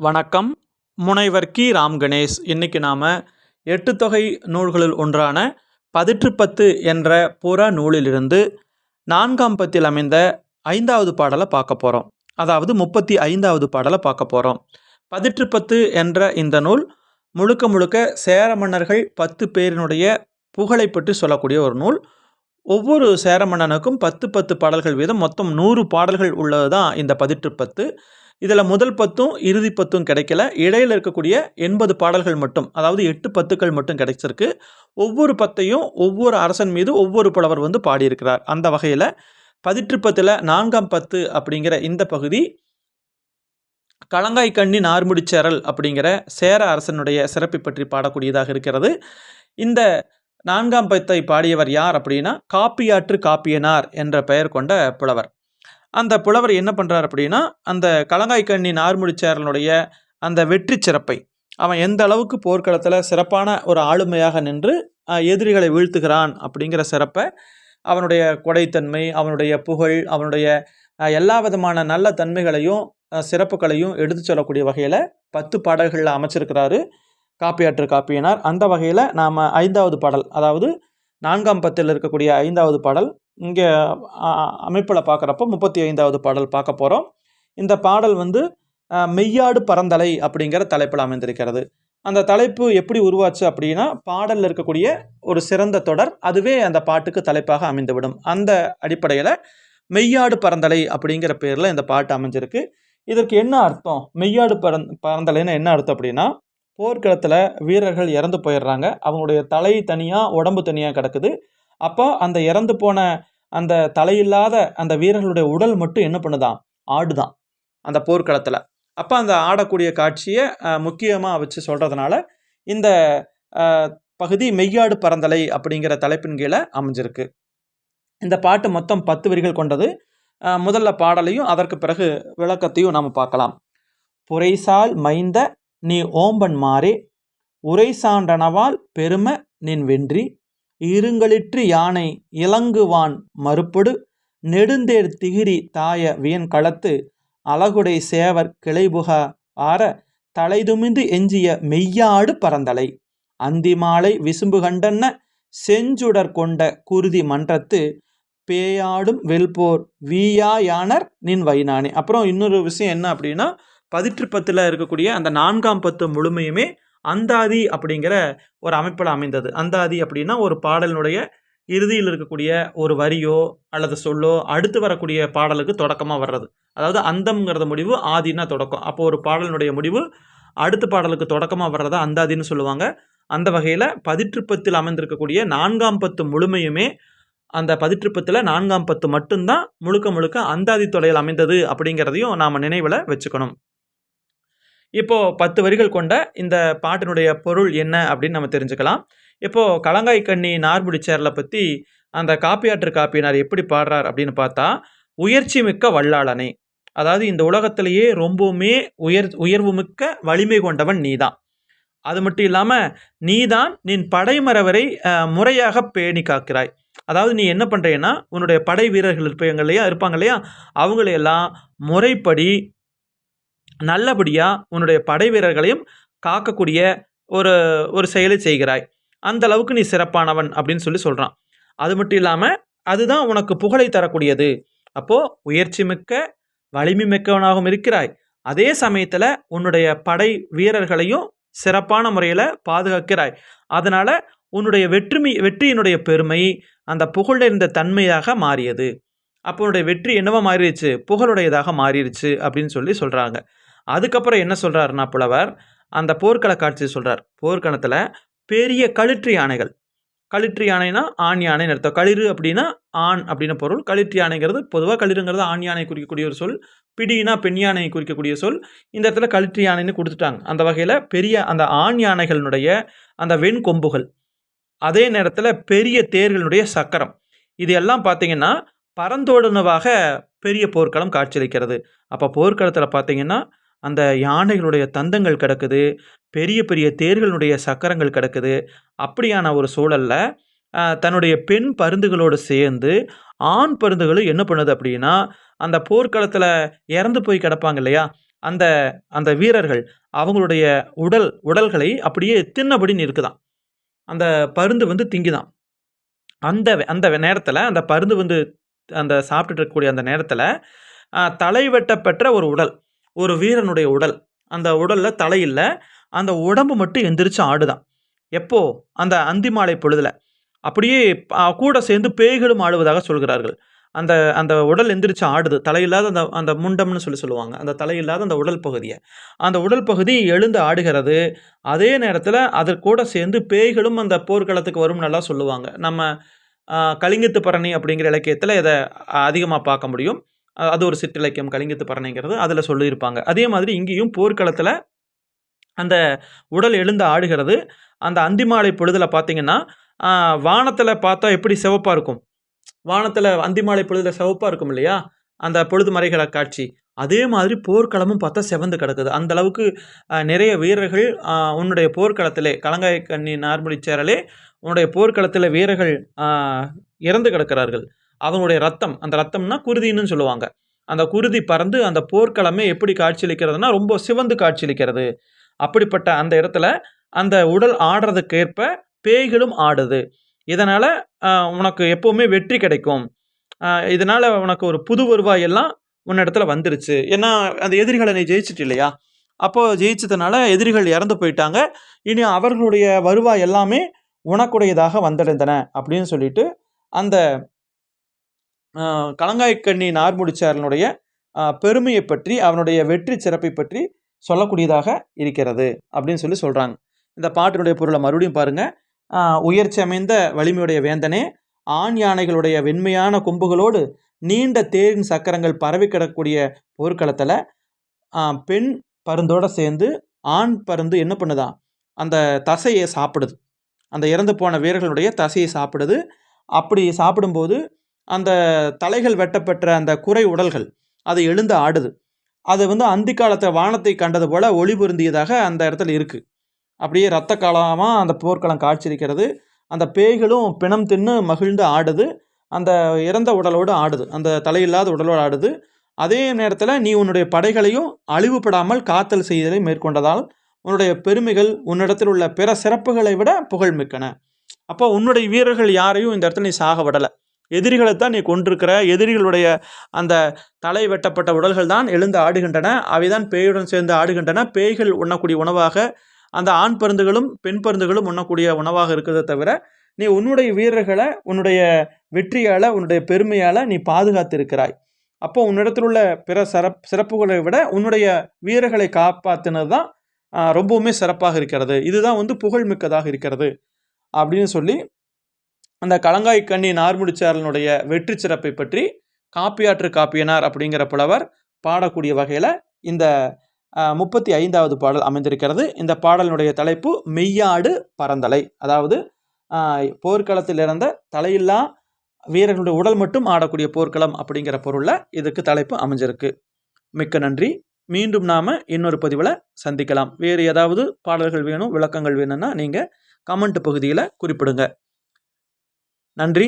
வணக்கம். முனைவர் கி. ராம் கணேஷ். இன்றைக்கி நாம் எட்டு தொகை நூல்களில் ஒன்றான பதிற்றுப்பத்து என்ற புற நூலிலிருந்து நான்காம் பத்தில் அமைந்த ஐந்தாவது பாடலை பார்க்க போகிறோம் அதாவது முப்பத்தி ஐந்தாவது பாடலை பார்க்க போகிறோம் பதிற்றுப்பத்து என்ற இந்த நூல் முழுக்க முழுக்க சேர மன்னர்கள் பத்து பேரினுடைய புகழை பற்றி சொல்லக்கூடிய ஒரு நூல். ஒவ்வொரு சேர மன்னனுக்கும் பத்து பத்து பாடல்கள் வீதம் மொத்தம் நூறு பாடல்கள் உள்ளது தான் இந்த பதிற்றுப்பத்து இதில் முதல் பத்தும் இறுதி பத்தும் கிடைக்கல. இடையில் இருக்கக்கூடிய எண்பது பாடல்கள் மட்டும் அதாவது எட்டு பத்துக்கள் மட்டும் கிடைச்சிருக்கு. ஒவ்வொரு பத்தையும் ஒவ்வொரு அரசன் மீது ஒவ்வொரு புலவர் வந்து பாடியிருக்கிறார். அந்த வகையில் பதிற்றுப்பத்தில் நான்காம் பத்து அப்படிங்கிற இந்த பகுதி களங்காய் கண்ணி நார்முடிச்சேரல் அப்படிங்கிற சேர அரசனுடைய சிறப்பை பற்றி பாடக்கூடியதாக இருக்கிறது. இந்த நான்காம் பத்தை பாடியவர் யார் அப்படின்னா காப்பியாற்று காப்பியனார் என்ற பெயர் கொண்ட புலவர். அந்த புலவர் என்ன பண்ணுறார் அப்படின்னா அந்த களங்காய் கண்ணி நார்முடிச்சேரனுடைய அந்த வெற்றி சிறப்பை அவன் எந்த அளவுக்கு போர்க்களத்தில் சிறப்பான ஒரு ஆளுமையாக நின்று எதிரிகளை வீழ்த்துகிறான் அப்படிங்கிற சிறப்பை அவனுடைய கொடைத்தன்மை அவனுடைய புகழ் அவனுடைய எல்லா விதமான நல்ல தன்மைகளையும் சிறப்புகளையும் எடுத்து சொல்லக்கூடிய வகையில் பத்து பாடல்களில் அமைச்சிருக்கிறாரு காப்பியாற்று காப்பியனார். அந்த வகையில் நாம் ஐந்தாவது பாடல் அதாவது நான்காம் பத்தில் இருக்கக்கூடிய ஐந்தாவது பாடல் இங்கே அமைப்பில் பார்க்குறப்ப முப்பத்தி ஐந்தாவது பாடல் பார்க்க போகிறோம் இந்த பாடல் வந்து மெய்யாடு பரந்தலை அப்படிங்கிற தலைப்பில் அமைந்திருக்கிறது. அந்த தலைப்பு எப்படி உருவாச்சு அப்படின்னா பாடலில் இருக்கக்கூடிய ஒரு சிறந்த தொடர் அதுவே அந்த பாட்டுக்கு தலைப்பாக அமைந்துவிடும். அந்த அடிப்படையில் மெய்யாடு பரந்தலை அப்படிங்கிற பேரில் இந்த பாட்டு அமைஞ்சிருக்கு. இதற்கு என்ன அர்த்தம்? மெய்யாடு பரந் பரந்தலைன்னு என்ன அர்த்தம் அப்படின்னா போர்க்களத்தில் வீரர்கள் இறந்து போயிடுறாங்க. அவங்களுடைய தலை தனியாக உடம்பு தனியாக கிடக்குது. அப்போ அந்த இறந்து போன அந்த தலையில்லாத அந்த வீரர்களுடைய உடல் மட்டும் என்ன பண்ணுதான்? ஆடுதான். அந்த போர்க்களத்தில். அப்போ அந்த ஆடக்கூடிய காட்சியை முக்கியமாக வச்சு சொல்கிறதுனால இந்த பகுதி மெய்யாடு பரந்தலை அப்படிங்கிற தலைப்பின் கீழே அமைஞ்சிருக்கு. இந்த பாட்டு மொத்தம் பத்து வரிகள் கொண்டது. முதல்ல பாடலையும் அதற்கு பிறகு விளக்கத்தையும் நாம் பார்க்கலாம். புரைசால் மைந்த நீ ஓம்பன் மாறே உரை சான்றனவால் பெரும நின் வென்றி இருங்களிற்று யானை இலங்குவான் மறுப்பொடு நெடுந்தேர் திகிரி தாய வியன்களத்து அழகுடை சேவர் கிளைபுக ஆற தலைதுமிந்து எஞ்சிய மெய்யாடு பரந்தலை. அந்திமாலை விசும்பு கண்டன்ன செஞ்சுடர் கொண்ட குருதி மன்றத்து பேயாடும் வெல்போர் வீயா யானர் நின் வைனானே அப்புறம் இன்னொரு விஷயம் என்ன அப்படின்னா பதிற்றுப்பத்தில் இருக்கக்கூடிய அந்த நான்காம் பத்து முழுமையுமே அந்தாதி அப்படிங்கிற ஒரு அமைப்பில் அமைந்தது. அந்தாதி அப்படின்னா ஒரு பாடலினுடைய இறுதியில் இருக்கக்கூடிய ஒரு வரியோ அல்லது சொல்லோ அடுத்து வரக்கூடிய பாடலுக்கு தொடக்கமாக வர்றது. அதாவது அந்தம்ங்கிறத முடிவு ஆதினா தொடக்கம். அப்போ ஒரு பாடலினுடைய முடிவு அடுத்த பாடலுக்கு தொடக்கமாக வர்றதா அந்தாதின்னு சொல்லுவாங்க. அந்த வகையில் பதிற்றுப்பத்தில் அமைந்திருக்கக்கூடிய நான்காம் பத்து முழுமையுமே அந்த பதிற்றுப்பத்தில் நான்காம் பத்து மட்டும்தான் முழுக்க முழுக்க அந்தாதி தொலையில் அமைந்தது அப்படிங்கிறதையும் நாம் நினைவில் வச்சுக்கணும். இப்போ பத்து வரிகள் கொண்ட இந்த பாட்டினுடைய பொருள் என்ன அப்படின்னு நம்ம தெரிஞ்சுக்கலாம். இப்போ கலங்காய் கண்ணி நார்முடி சேரலை பற்றி அந்த காப்பியாற்று காப்பியினார் எப்படி பாடுறார் அப்படின்னு பார்த்தா உயர்ச்சி மிக்க வல்லாளனே. அதாவது இந்த உலகத்திலேயே ரொம்பவுமே உயர் உயர்வு மிக்க வலிமை கொண்டவன் நீதான். அது மட்டும் இல்லாமல் நீதான் நின் படைமரவரை முறையாக பேணி காக்கிறாய். அதாவது நீ என்ன பண்ணுறேன்னா உன்னுடைய படை வீரர்கள் இருப்பாங்க இல்லையா இருப்பாங்க இல்லையா அவங்களையெல்லாம் முறைப்படி நல்லபடியாக உன்னுடைய படை வீரர்களையும் காக்கக்கூடிய ஒரு ஒரு செயலை செய்கிறாய். அந்த அளவுக்கு நீ சிறப்பானவன் அப்படின்னு சொல்லி சொல்கிறான் அது மட்டும் இல்லாமல் அதுதான் உனக்கு புகழை தரக்கூடியது. அப்போது உயர்ச்சி மிக்க வலிமை மிக்கவனாகவும் இருக்கிறாய். அதே சமயத்தில் உன்னுடைய படை வீரர்களையும் சிறப்பான முறையில் பாதுகாக்கிறாய். அதனால் உன்னுடைய வெற்றுமை வெற்றியினுடைய பெருமை அந்த புகழ் இருந்த தன்மையாக மாறியது. அப்போ உன்னுடைய வெற்றி என்னவா மாறிடுச்சு? புகழுடையதாக மாறிடுச்சு அப்படின்னு சொல்லி சொல்கிறாங்க அதுக்கப்புறம் என்ன சொல்கிறாருன்னா புலவர்? அந்த போர்க்கள காட்சியை சொல்கிறார் போர்க்களத்தில் பெரிய கழுற்று யானைகள். கழுற்று யானைனா ஆண் யானைன்னு அர்த்தம். களிறு அப்படின்னா ஆண் அப்படின்னு பொருள். கழுற்று யானைங்கிறது பொதுவாக களிறுங்கிறது ஆண் யானை குறிக்கக்கூடிய ஒரு சொல். பிடினா பெண் யானையை குறிக்கக்கூடிய சொல். இந்த இடத்துல கழுற்று யானைன்னு கொடுத்துட்டாங்க. அந்த வகையில் பெரிய அந்த ஆண் யானைகளினுடைய அந்த வெண் கொம்புகள். அதே நேரத்தில் பெரிய தேர்களுடைய சக்கரம். இது எல்லாம் பார்த்தீங்கன்னா பரந்தோடுனவாக பெரிய போர்க்களம் காட்சியளிக்கிறது அப்போ போர்க்களத்தில் பார்த்தீங்கன்னா அந்த யானைகளுடைய தந்தங்கள் கிடக்குது பெரிய பெரிய தேர்களுடைய சக்கரங்கள் கிடக்குது அப்படியான ஒரு சூழலில் தன்னுடைய பெண் பருந்துகளோடு சேர்ந்து ஆண் பருந்துகளும் என்ன பண்ணுது அப்படின்னா அந்த போர்க்களத்தில் இறந்து போய் கிடப்பாங்க இல்லையா அந்த அந்த வீரர்கள் அவங்களுடைய உடல் உடல்களை அப்படியே தின்னபடி நிற்குதாம் அந்த பருந்து வந்து திங்குதான். அந்த அந்த நேரத்தில் அந்த பருந்து வந்து அந்த சாப்பிட்டுட்டு இருக்கக்கூடிய அந்த நேரத்தில் தலைவெட்டப்பெற்ற ஒரு உடல். ஒரு வீரனுடைய உடல். அந்த உடலில் தலை இல்லை. அந்த உடம்பு மட்டும் எந்திரிச்சு ஆடுதான். எப்போ? அந்த அந்தி மாலை பொழுதில். அப்படியே கூட சேர்ந்து பேய்களும் ஆடுவதாக சொல்கிறார்கள். அந்த அந்த உடல் எந்திரிச்சு ஆடுது. தலையில்லாத அந்த அந்த முண்டம்னு சொல்லி சொல்லுவாங்க. அந்த தலையில்லாத அந்த உடல் பகுதியை. அந்த உடல் பகுதி எழுந்து ஆடுகிறது. அதே நேரத்தில் அதற்கூட சேர்ந்து பேய்களும் அந்த போர்க்களத்துக்கு வரும் நல்லா சொல்லுவாங்க. நம்ம கலிங்கத்து பரணி அப்படிங்கிற இலக்கியத்தில் இதை அதிகமாக பார்க்க முடியும். அது ஒரு சிற்றிலக்கியம் கலிங்கத்து பரணிங்கிறது அதில் சொல்லியிருப்பாங்க. அதே மாதிரி இங்கேயும் போர்க்களத்தில் அந்த உடல் எழுந்து ஆடுகிறது அந்த அந்திமாலை பொழுதில் பார்த்தீங்கன்னா வானத்தில் பார்த்தா எப்படி சிவப்பாக இருக்கும்? வானத்தில் அந்திமாலை பொழுதில் சிவப்பாக இருக்கும் இல்லையா? அந்த பொழுது மறைகிற காட்சி. அதே மாதிரி போர்க்களமும் பார்த்தா செவந்து கிடக்குது. அந்த அளவுக்கு நிறைய வீரர்கள் உன்னுடைய போர்க்களத்திலே கலங்காய கண்ணி நார்மலி சேரலே உன்னுடைய போர்க்களத்தில் வீரர்கள் இறந்து கிடக்கிறார்கள். அவனுடைய ரத்தம் அந்த ரத்தம்னா குருதின்னு சொல்லுவாங்க. அந்த குருதி பறந்து அந்த போர்க்களமே எப்படி காட்சியளிக்கிறதுனா ரொம்ப சிவந்து காட்சியளிக்கிறது. அப்படிப்பட்ட அந்த இடத்துல அந்த உடல் ஆடுறதுக்கேற்ப பேய்களும் ஆடுது. இதனால் உனக்கு எப்போவுமே வெற்றி கிடைக்கும். இதனால் உனக்கு ஒரு புது வருவாய் எல்லாம் உன்னிடத்துல வந்துருச்சு. ஏன்னா அந்த எதிரிகளை நீ ஜெயிச்சிட்டு இல்லையா? அப்போது ஜெயிச்சதுனால எதிரிகள் இறந்து போயிட்டாங்க. இனி அவர்களுடைய வருவாய் எல்லாமே உனக்குடையதாக வந்தடைந்தன அப்படின்னு சொல்லிட்டு அந்த கலங்காய்க்கண்ணி நார்முடிச்சாரனுடைய பெருமையை பற்றி அவனுடைய வெற்றி சிறப்பை பற்றி சொல்லக்கூடியதாக இருக்கிறது அப்படின்னு சொல்லி சொல்கிறாங்க இந்த பாட்டினுடைய பொருளை மறுபடியும் பாருங்கள் உயர்ச்சி அமைந்த வலிமையுடைய வேந்தனே ஆண் யானைகளுடைய வெண்மையான கொம்புகளோடு நீண்ட தேரின் சக்கரங்கள் பரவி கிடக்கக்கூடிய போர்க்களத்தில் பெண் பருந்தோடு சேர்ந்து ஆண் பருந்து என்ன பண்ணுதான் அந்த தசையை சாப்பிடுது. அந்த இறந்து போன வீரர்களுடைய தசையை சாப்பிடுது. அப்படி சாப்பிடும்போது அந்த தலைகள் வெட்டப்பெற்ற அந்த குறை உடல்கள் அது எழுந்து ஆடுது. அது வந்து அந்தி காலத்தை வானத்தை கண்டது போல ஒளி பொருந்தியதாக அந்த இடத்துல இருக்குது அப்படியே ரத்த காலமாக அந்த போர்க்களம் காட்சியிருக்கிறது அந்த பேய்களும் பிணம் தின்னு மகிழ்ந்து ஆடுது. அந்த இறந்த உடலோடு ஆடுது. அந்த தலையில்லாத உடலோடு ஆடுது. அதே நேரத்தில் நீ உன்னுடைய படைகளையும் அழிவுபடாமல் காத்தல் செய்தலை மேற்கொண்டதால் உன்னுடைய பெருமைகள் உன்னிடத்தில் உள்ள பிற சிறப்புகளை விட புகழ்மிக்கன அப்போ உன்னுடைய வீரர்கள் யாரையும் இந்த இடத்துல நீ சாக விடலை எதிரிகளை தான் நீ கொண்டிருக்கிற எதிரிகளுடைய அந்த தலை வெட்டப்பட்ட உடல்கள் தான் எழுந்து ஆடுகின்றன. அவைதான் பேயுடன் சேர்ந்து ஆடுகின்றன. பேய்கள் உண்ணக்கூடிய உணவாக அந்த ஆண் பருந்துகளும் பெண் பருந்துகளும் உண்ணக்கூடிய உணவாக இருக்கிறத தவிர நீ உன்னுடைய வீரர்களை உன்னுடைய வெற்றியால் உன்னுடைய பெருமையால் நீ பாதுகாத்து இருக்கிறாய் அப்போ உன்னிடத்தில் உள்ள பிற சிறப் சிறப்புகளை விட உன்னுடைய வீரர்களை காப்பாற்றினது தான் ரொம்பவுமே சிறப்பாக இருக்கிறது. இதுதான் வந்து புகழ்மிக்கதாக இருக்கிறது. அப்படின்னு சொல்லி அந்த கலங்காய் கண்ணி நார்முடிச்சாரனுடைய வெற்றி சிறப்பை பற்றி காப்பியாற்று காப்பியனார் அப்படிங்கிற புலவர் பாடக்கூடிய வகையில் இந்த முப்பத்தி ஐந்தாவது பாடல் அமைந்திருக்கிறது. இந்த பாடலினுடைய தலைப்பு மெய்யாடு பரந்தலை. அதாவது போர்க்களத்தில் இறந்த தலையில்லா வீரர்களுடைய உடல் மட்டும் ஆடக்கூடிய போர்க்களம் அப்படிங்கிற பொருளில் இதுக்கு தலைப்பு அமைஞ்சிருக்கு. மிக்க நன்றி. மீண்டும் நாம் இன்னொரு பதிவில் சந்திக்கலாம். வேறு ஏதாவது பாடல்கள் வேணும் விளக்கங்கள் வேணும்னா நீங்கள் கமெண்ட் பகுதியில் குறிப்பிடுங்க. நன்றி.